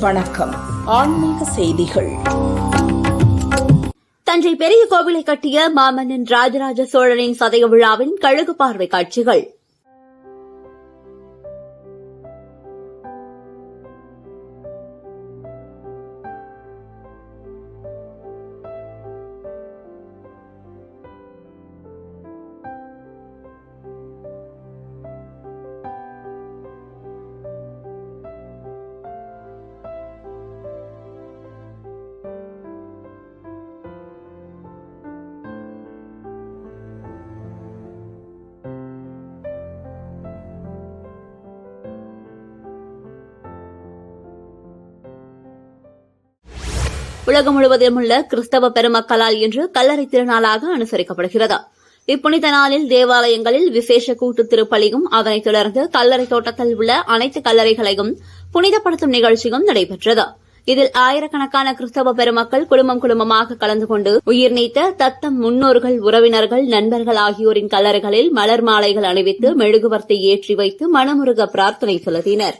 வணக்கம். ஆன்மீக செய்திகள். தஞ்சை பெரிய கோவிலை கட்டிய மாமன்னன் ராஜராஜ சோழனின் சதய விழாவின் கழுகு பார்வை காட்சிகள். உலகம் முழுவதிலும் உள்ள கிறிஸ்தவ பெருமக்களால் இன்று கல்லறை திருநாளாக அனுசரிக்கப்படுகிறது. இப்புனித நாளில் தேவாலயங்களில் விசேஷ கூட்டு திருப்பலியும் அதனைத் தொடர்ந்து கல்லறை தோட்டத்தில் உள்ள அனைத்து கல்லறைகளையும் புனிதப்படுத்தும் நிகழ்ச்சியும் நடைபெற்றது. இதில் ஆயிரக்கணக்கான கிறிஸ்தவ பெருமக்கள் குடும்பம் குடும்பமாக கலந்து கொண்டு உயிர் நீத்த தத்தம் முன்னோர்கள் உறவினர்கள் நண்பர்கள் ஆகியோரின் கல்லறைகளில் மலர் மாலைகள் அணிவித்து மெழுகுவர்த்தை ஏற்றி வைத்து மனமுருக பிரார்த்தனை செலுத்தினர்.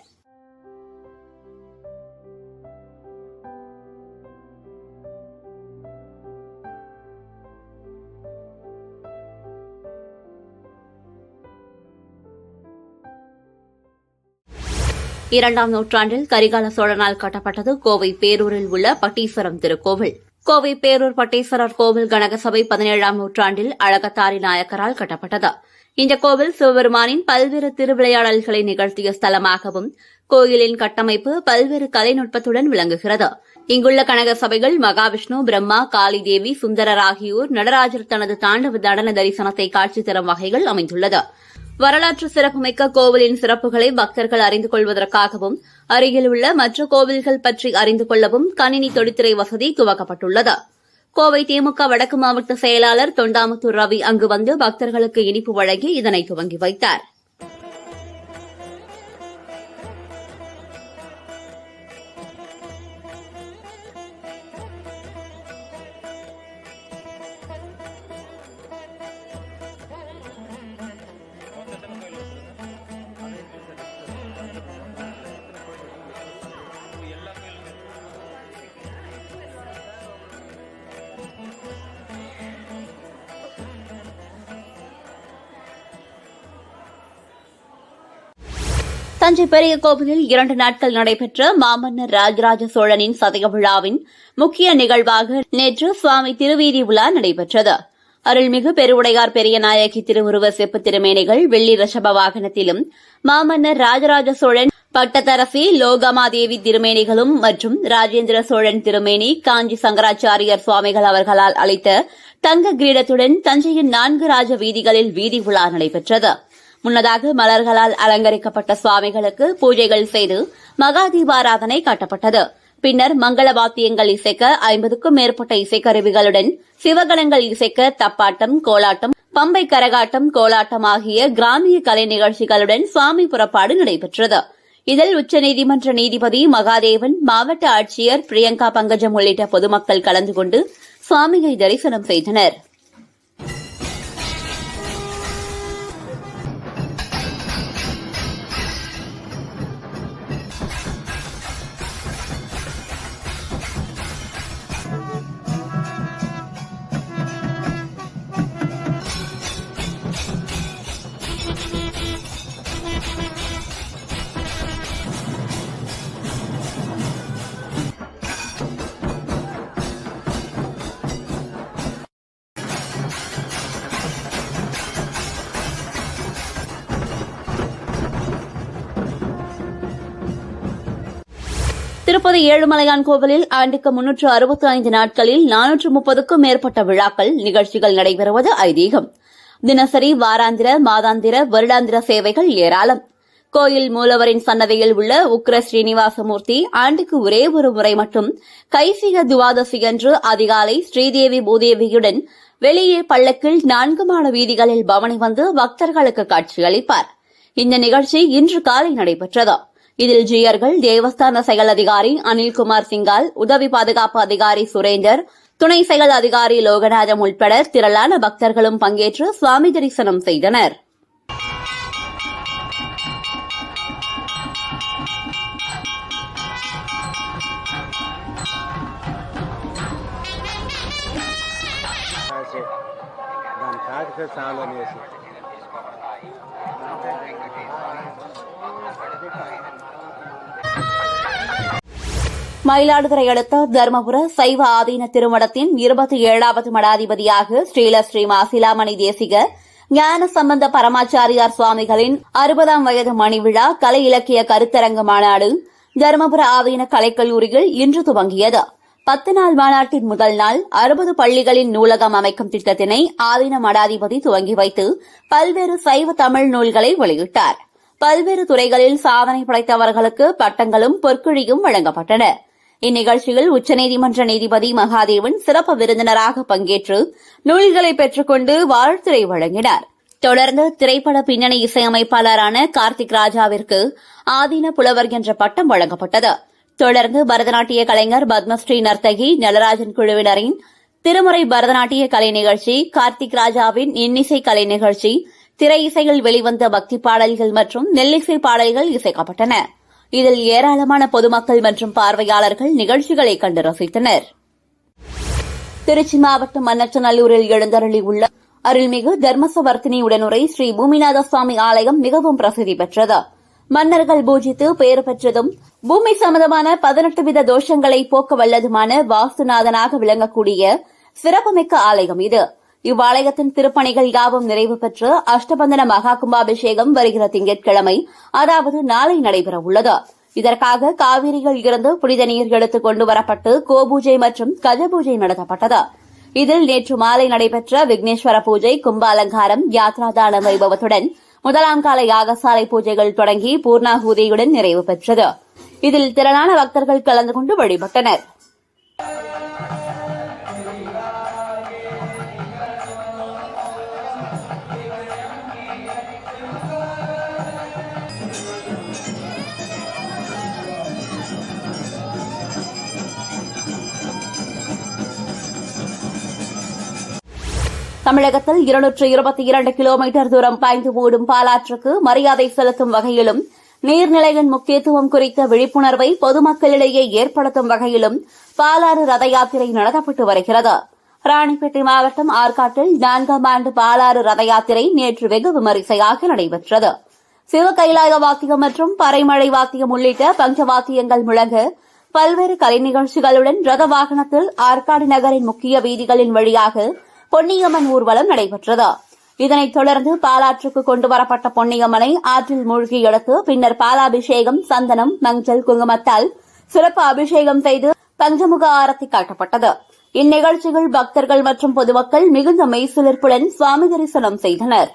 இரண்டாம் நூற்றாண்டில் கரிகால சோழனால் கட்டப்பட்டது கோவை பேரூரில் உள்ள பட்டீஸ்வரம் திருக்கோவில். கோவை பேரூர் பட்டீஸ்வரர் கோவில் கனகசபை பதினேழாம் நூற்றாண்டில் அழகத்தாரி நாயக்கரால் கட்டப்பட்டது. இந்த கோவில் சிவபெருமானின் பல்வேறு திருவிளையாடல்களை நிகழ்த்திய ஸ்தலமாகவும் கோயிலின் கட்டமைப்பு பல்வேறு கலைநுட்பத்துடன் விளங்குகிறது. இங்குள்ள கனக சபைகள் மகாவிஷ்ணு பிரம்மா காளி தேவி சுந்தரர் ஆகியோர் நடராஜர் தனது தாண்டவ நடன தரிசனத்தை காட்சி தரும் வகைகள் அமைந்துள்ளது. வரலாற்று சிறப்புமிக்க கோவிலின் சிறப்புகளை பக்தர்கள் அறிந்து கொள்வதற்காகவும் அருகில் உள்ள மற்ற கோவில்கள் பற்றி அறிந்து கொள்ளவும் கணினி தொழில்துறை வசதி துவக்கப்பட்டுள்ளது. கோவை திமுக வடக்கு மாவட்ட செயலாளர் தொண்டாமுத்தூர் ரவி அங்கு வந்து பக்தர்களுக்கு இனிப்பு வழங்கி இதனை துவங்கி வைத்தார். தஞ்சை பெரிய கோவிலில் இரண்டு நாட்கள் நடைபெற்ற மாமன்னர் ராஜராஜ சோழனின் சதய விழாவின் முக்கிய நிகழ்வாக நேற்று சுவாமி திருவீதி உலா நடைபெற்றது. அருள்மிகு பெருவுடையார் பெரிய நாயகி திருவுருவ செப்பு திருமேனிகள் வெள்ளி ரிஷப வாகனத்திலும் மாமன்னர் ராஜராஜ சோழன் பட்டத்தரசி லோகமாதேவி திருமேனிகளும் மற்றும் ராஜேந்திர சோழன் திருமேனி காஞ்சி சங்கராச்சாரியர் சுவாமிகள் அவர்களால் அளித்த தங்க கிரீடத்துடன் தஞ்சையின் நான்கு ராஜ வீதிகளில் வீதி உலா நடைபெற்றது. முன்னதாக மலர்களால் அலங்கரிக்கப்பட்ட சுவாமிகளுக்கு பூஜைகள் செய்து மகா தீபாராதனை காட்டப்பட்டது. பின்னர் மங்கள வாத்தியங்கள் இசைக்க ஐம்பதுக்கும் மேற்பட்ட இசைக்கருவிகளுடன் சிவகணங்கள் இசைக்க தப்பாட்டம் கோலாட்டம் பம்பை கரகாட்டம் கோலாட்டம் ஆகிய கிராமிய கலை நிகழ்ச்சிகளுடன் சுவாமி புறப்பாடு நடைபெற்றது. இதில் உச்சநீதிமன்ற நீதிபதி மகாதேவன் மாவட்ட ஆட்சியர் பிரியங்கா பங்கஜம் உள்ளிட்ட பொதுமக்கள் கலந்து கொண்டு சுவாமியை தரிசனம் செய்தனா் திருப்பதி ஏழுமலையான் கோவிலில் ஆண்டுக்கு முன்னூற்று அறுபத்தி ஐந்து நாட்களில் நானூற்று முப்பதுக்கும் மேற்பட்ட விழாக்கள் நிகழ்ச்சிகள் நடைபெறுவது ஐதீகம். தினசரி வாராந்திர மாதாந்திர வருடாந்திர சேவைகள் ஏராளம். கோயில் மூலவரின் சன்னதியில் உள்ள உக்ர ஸ்ரீனிவாசமூர்த்தி ஆண்டுக்கு ஒரே ஒரு முறை மட்டும் கைசிக துவாதசியன்று அதிகாலை ஸ்ரீதேவி பூதேவியுடன் வெளியே பள்ளக்கில் நான்கு மாட வீதிகளில் பவனி வந்து பக்தர்களுக்கு காட்சியளிப்பார். இந்த நிகழ்ச்சி இன்று காலை நடைபெற்றது. இதில் ஜியர்கள் தேவஸ்தான செயல் அதிகாரி அனில்குமார் சிங்கால் உதவி பாதுகாப்பு அதிகாரி சுரேந்தர் துணை செயல் அதிகாரி லோகநாதம் உட்பட திரளான பக்தர்களும் பங்கேற்று சுவாமி தரிசனம் செய்தனர். से மயிலாடுதுறை அடுத்த தர்மபுர சைவ ஆதீன திருமணத்தின் இருபத்தி ஏழாவது மடாதிபதியாக ஸ்ரீல ஸ்ரீ மாசிலாமணி தேசிக ஞான சம்பந்த பரமாச்சாரியார் சுவாமிகளின் அறுபதாம் வயது மணி விழா கலை இலக்கிய கருத்தரங்க மாநாடு தருமபுர ஆதீன கலைக்கல்லூரியில் இன்று துவங்கியது. பத்து நாள் மாநாட்டின் முதல் நாள் அறுபது பள்ளிகளின் நூலகம் அமைக்கும் திட்டத்தினை ஆதீன மடாதிபதி துவங்கி வைத்து பல்வேறு சைவ தமிழ் நூல்களை வெளியிட்டார். பல்வேறு துறைகளில் சாதனை படைத்தவர்களுக்கு பட்டங்களும் பொற்குழியும் வழங்கப்பட்டன. இந்நிகழ்ச்சியில் உச்சநீதிமன்ற நீதிபதி மகாதேவன் சிறப்பு விருந்தினராக பங்கேற்று நூல்களை பெற்றுக்கொண்டு வாழ்த்துரை வழங்கினார். தொடர்ந்து திரைப்பட பின்னணி இசையமைப்பாளரான கார்த்திக் ராஜாவிற்கு ஆதீன புலவர் என்ற பட்டம் வழங்கப்பட்டது. தொடர்ந்து பரதநாட்டிய கலைஞர் பத்மஸ்ரீ நர்த்தகி நலராஜன் குழுவினரின் திருமுறை பரதநாட்டிய கலை நிகழ்ச்சி கார்த்திக் ராஜாவின் இன்னிசை கலை நிகழ்ச்சி திரை இசையில் வெளிவந்த பக்தி பாடல்கள் மற்றும் நெல்லிசை பாடல்கள் இசைக்கப்பட்டன. இதில் ஏராளமான பொதுமக்கள் மற்றும் பார்வையாளர்கள் நிகழ்ச்சிகளை கண்டு ரசித்தனர். திருச்சி மாவட்டம் மன்னச்சநல்லூரில் எழுந்தருளியுள்ள அருள்மிகு தர்மசவர்த்தினி உடனுரை ஸ்ரீ பூமிநாத சுவாமி ஆலயம் மிகவும் பிரசித்தி பெற்றது. மன்னர்கள் பூஜித்து பெயர் பெற்றதும் பூமி சம்பந்தமான பதினெட்டு வித தோஷங்களை போக்க வல்லதுமான வாஸ்துநாதனாக விளங்கக்கூடிய சிறப்புமிக்க ஆலயம் இது. இவ்வாலயத்தின் திருப்பணிகள் யாவும் நிறைவு பெற்று அஷ்டபந்தன மகா கும்பாபிஷேகம் வருகிற திங்கட்கிழமை அதாவது நாளை நடைபெறவுள்ளது. இதற்காக காவிரியில் இருந்து புனித நீர் எடுத்துக் கொண்டு வரப்பட்டு கோபூஜை மற்றும் கஜபூஜை நடத்தப்பட்டது. இதில் நேற்று மாலை நடைபெற்ற விக்னேஸ்வர பூஜை கும்ப அலங்காரம் யாத்ராதான வைபவத்துடன் முதலாம் கால யாகசாலை பூஜைகள் தொடங்கி பூர்ணாகூதியுடன் நிறைவு பெற்றது. இதில் திரளான பக்தர்கள் கலந்து கொண்டு வழிபட்டனர். தமிழகத்தில் இருநூற்று இருபத்தி இரண்டு கிலோமீட்டர் தூரம் பாய்ந்து ஓடும் பாலாற்றுக்கு மரியாதை செலுத்தும் வகையிலும் நீர்நிலையின் முக்கியத்துவம் குறித்த விழிப்புணர்வை பொதுமக்களிடையே ஏற்படுத்தும் வகையிலும் பாலாறு ரத யாத்திரை நடத்தப்பட்டு வருகிறது. ராணிப்பேட்டை மாவட்டம் ஆற்காட்டில் நான்காம் ஆண்டு பாலாறு ரத யாத்திரை நேற்று வெகு விமரிசையாக நடைபெற்றது. சிவ கைலாய வாத்தியம் மற்றும் பறைமழை வாத்தியம் உள்ளிட்ட பஞ்ச வாக்கியங்கள் முழங்க பல்வேறு கலை நிகழ்ச்சிகளுடன் ரத வாகனத்தில் ஆற்காடு நகரின் முக்கிய வீதிகளின் வழியாக பொன்னியம்மன் ஊர்வலம் நடைபெற்றது. இதனைத் தொடர்ந்து பாலாற்றுக்கு கொண்டு வரப்பட்ட பொன்னியம்மனை ஆற்றில் மூழ்கி எடுத்து பின்னர் பாலாபிஷேகம் சந்தனம் மஞ்சள் குங்குமத்தால் சிறப்பு அபிஷேகம் செய்து பஞ்சமுக ஆரத்தி காட்டப்பட்டது. இந்நிகழ்ச்சியில் பக்தர்கள் மற்றும் பொதுமக்கள் மிகுந்த மெய்சிலிர்ப்புடன் சுவாமி தரிசனம் செய்தனர்.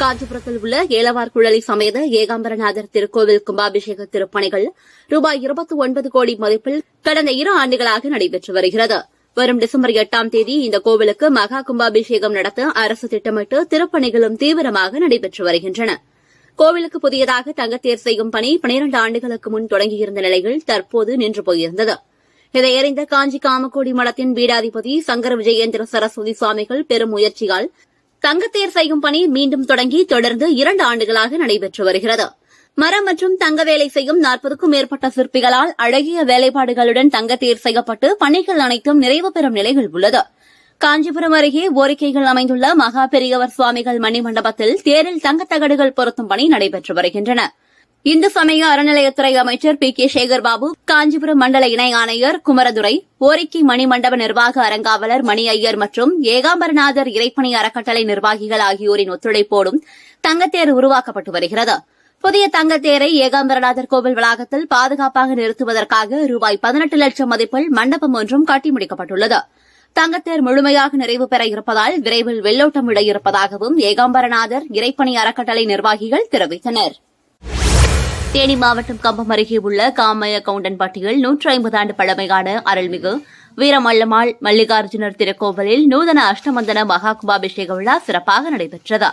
காஞ்சிபுரத்தில் உள்ள ஏலவார் குழலி சமேத ஏகாம்பரநாதர் திருக்கோவில் கும்பாபிஷேக திருப்பணிகள் ரூபாய் இருபத்தி ஒன்பது கோடி மதிப்பில் கடந்த இரு ஆண்டுகளாக நடைபெற்று வருகிறது. வரும் டிசம்பர் எட்டாம் தேதி இந்த கோவிலுக்கு மகா கும்பாபிஷேகம் நடத்த அரசு திட்டமிட்டு திருப்பணிகளும் தீவிரமாக நடைபெற்று வருகின்றன. கோவிலுக்கு புதியதாக தங்கத்தேர் செய்யும் பணி பனிரண்டு ஆண்டுகளுக்கு முன் தொடங்கியிருந்த நிலையில் தற்போது நின்று போயிருந்தது. இதை அறிந்த காஞ்சி காமக்கோடி மடத்தின் பீடாதிபதி சங்கர விஜயேந்திர சரஸ்வதி சுவாமிகள் பெரும் முயற்சியால் தங்கத்தேர் செய்யும் பணி மீண்டும் தொடங்கி தொடர்ந்து இரண்டு ஆண்டுகளாக நடைபெற்று வருகிறது. மரம் மற்றும் தங்க வேலை செய்யும் நாற்பதுக்கும் மேற்பட்ட சிற்பிகளால் அழகிய வேலைப்பாடுகளுடன் தங்கத்தேர் செய்யப்பட்டு பணிகள் அனைத்தும் நிறைவு பெறும் நிலையில் உள்ளது. காஞ்சிபுரம் அருகே ஓரிக்கைகள் அமைந்துள்ள மகா பெரியவர் சுவாமிகள் மணிமண்டபத்தில் தேரில் தங்கத்தகடுகள் பொருத்தும் பணி நடைபெற்று வருகின்றன. இந்து சமய அறநிலையத்துறை அமைச்சர் பி கே சேகர்பாபு காஞ்சிபுரம் மண்டல இணை ஆணையர் குமரதுரை ஓரிக்கை மணிமண்டப நிர்வாக அறங்காவலர் மணி ஐயர் மற்றும் ஏகாம்பரநாதர் இறைப்பணி அறக்கட்டளை நிர்வாகிகள் ஆகியோரின் ஒத்துழைப்போடும் தங்கத்தேர் உருவாக்கப்பட்டு வருகிறது. புதிய தங்கத்தேரை ஏகாம்பரநாதர் கோவில் வளாகத்தில் பாதுகாப்பாக நிறுத்துவதற்காக ரூபாய் பதினெட்டு லட்சம் மதிப்பில் மண்டபம் ஒன்றும் கட்டி முடிக்கப்பட்டுள்ளது. தங்கத்தேர் முழுமையாக நிறைவு பெற இருப்பதால் விரைவில் வெள்ளோட்டம் விட இருப்பதாகவும் ஏகாம்பரநாதர் இறைப்பணி அறக்கட்டளை நிர்வாகிகள் தெரிவித்தனா் தேனி மாவட்டம் கம்பம் அருகே உள்ள காமய கவுண்டன்பட்டியில் நூற்றி ஐம்பது ஆண்டு பழமையான அருள்மிகு வீரமல்லம்மாள் மல்லிகார்ஜுனர் திருக்கோவிலில் நூதன அஷ்டமந்தன மகாகும்பாபிஷேக விழா சிறப்பாக நடைபெற்றது.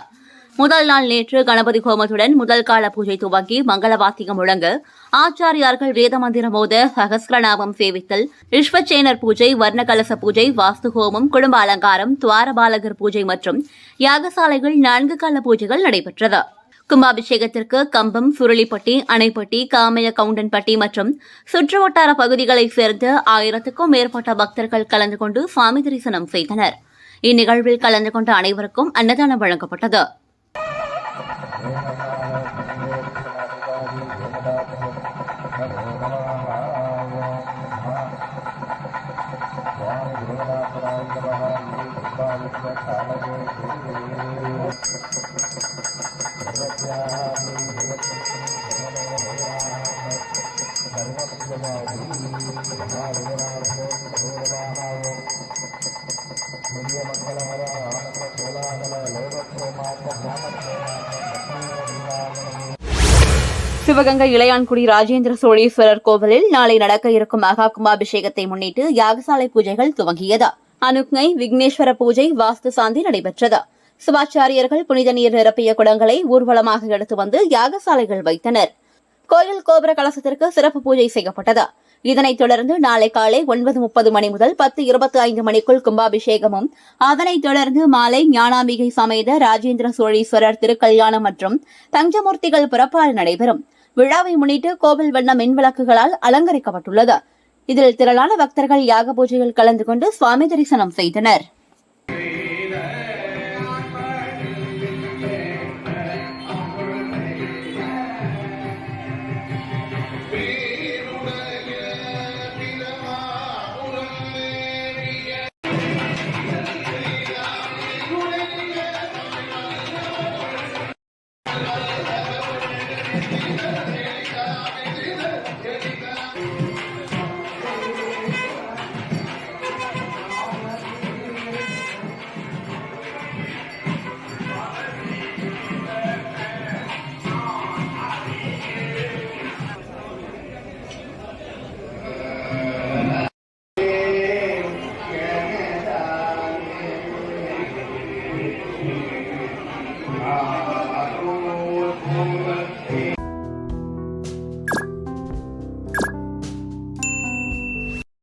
முதல் நாள் நேற்று கணபதி ஹோமத்துடன் முதல் கால பூஜை துவங்கி மங்களவாத்தியம் முழங்க ஆச்சாரியார்கள் வேத மந்திரம் மோத சகஸ்ரநாமம் சேவித்தல் விஸ்வச்சேனர் பூஜை வர்ண கலச பூஜை வாஸ்து ஹோமம் குடும்ப அலங்காரம் துவாரபாலகர் பூஜை மற்றும் யாகசாலைகள் நான்கு கால பூஜைகள் நடைபெற்றது. கும்பாபிஷேகத்திற்கு கம்பம் சுருளிப்பட்டி அணைப்பட்டி காமைய கவுண்டன்பட்டி மற்றும் சுற்றுவட்டார பகுதிகளைச் சேர்ந்த ஆயிரத்துக்கும் மேற்பட்ட பக்தர்கள் கலந்து கொண்டு சுவாமி தரிசனம் செய்தனர். இந்நிகழ்வில் கலந்து கொண்ட அனைவருக்கும் அன்னதானம் வழங்கப்பட்டது. சிவகங்கை இளையான்குடி ராஜேந்திர சோழீஸ்வரர் கோவிலில் நாளை நடக்க இருக்கும் மகா கும்பாபிஷேகத்தை முன்னிட்டு யாகசாலை பூஜைகள் துவங்கியது. அனுக்ஞை விக்னேஸ்வர பூஜை வாஸ்து சாந்தி நடைபெற்றது. சிவாச்சாரியர்கள் புனித நீர் நிரப்பிய குடங்களை ஊர்வலமாக எடுத்து வந்து யாகசாலைகள் வைத்தனர். கோயில் கோபுர கலசத்திற்கு சிறப்பு பூஜை செய்யப்பட்டது. இதனைத் தொடர்ந்து நாளை காலை ஒன்பது முப்பது மணி முதல் பத்து இருபத்தி ஐந்து மணிக்குள் கும்பாபிஷேகமும் அதனைத் தொடர்ந்து மாலை ஞானாம்பிகை சமேத ராஜேந்திர சோழீஸ்வரர் திருக்கல்யாணம் மற்றும் தஞ்சமூர்த்திகள் புறப்பாடு நடைபெறும். விழாவை முன்னிட்டு கோவில் வண்ண மின் விளக்குகளால் அலங்கரிக்கப்பட்டுள்ளது. இதில் திரளான பக்தர்கள் யாக பூஜையில் கலந்து கொண்டு சுவாமி தரிசனம் செய்தனர்.